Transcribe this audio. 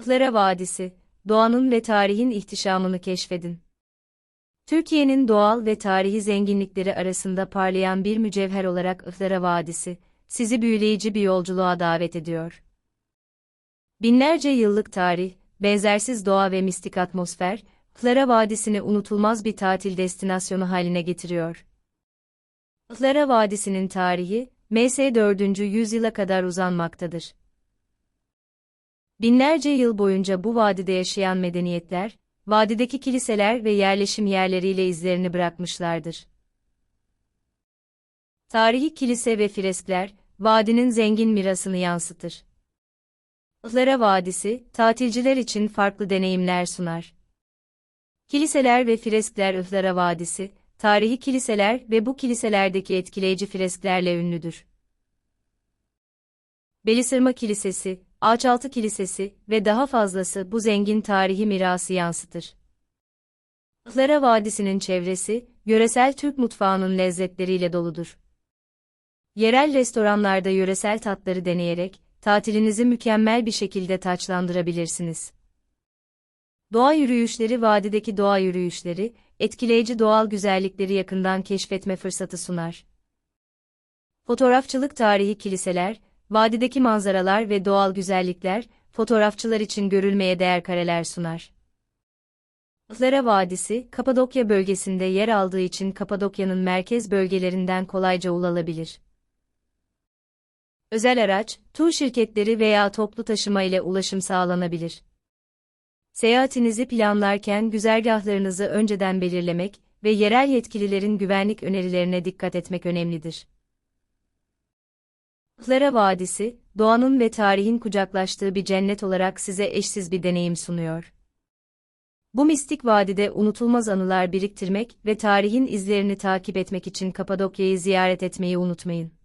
Ihlara Vadisi, doğanın ve tarihin ihtişamını keşfedin. Türkiye'nin doğal ve tarihi zenginlikleri arasında parlayan bir mücevher olarak Ihlara Vadisi, sizi büyüleyici bir yolculuğa davet ediyor. Binlerce yıllık tarih, benzersiz doğa ve mistik atmosfer, Ihlara Vadisi'ni unutulmaz bir tatil destinasyonu haline getiriyor. Ihlara Vadisi'nin tarihi, MS 4. yüzyıla kadar uzanmaktadır. Binlerce yıl boyunca bu vadide yaşayan medeniyetler, vadideki kiliseler ve yerleşim yerleriyle izlerini bırakmışlardır. Tarihi kilise ve freskler, vadinin zengin mirasını yansıtır. Ihlara Vadisi, tatilciler için farklı deneyimler sunar. Kiliseler ve freskler Ihlara Vadisi, tarihi kiliseler ve bu kiliselerdeki etkileyici fresklerle ünlüdür. Belisırma Kilisesi, Ağaçaltı Kilisesi ve daha fazlası bu zengin tarihi mirası yansıtır. Ihlara Vadisi'nin çevresi, yöresel Türk mutfağının lezzetleriyle doludur. Yerel restoranlarda yöresel tatları deneyerek, tatilinizi mükemmel bir şekilde taçlandırabilirsiniz. Doğa yürüyüşleri vadideki doğa yürüyüşleri, etkileyici doğal güzellikleri yakından keşfetme fırsatı sunar. Fotoğrafçılık tarihi kiliseler, vadideki manzaralar ve doğal güzellikler, fotoğrafçılar için görülmeye değer kareler sunar. Ihlara Vadisi, Kapadokya bölgesinde yer aldığı için Kapadokya'nın merkez bölgelerinden kolayca ulaşılabilir. Özel araç, tur şirketleri veya toplu taşıma ile ulaşım sağlanabilir. Seyahatinizi planlarken güzergahlarınızı önceden belirlemek ve yerel yetkililerin güvenlik önerilerine dikkat etmek önemlidir. Ihlara Vadisi, doğanın ve tarihin kucaklaştığı bir cennet olarak size eşsiz bir deneyim sunuyor. Bu mistik vadide unutulmaz anılar biriktirmek ve tarihin izlerini takip etmek için Kapadokya'yı ziyaret etmeyi unutmayın.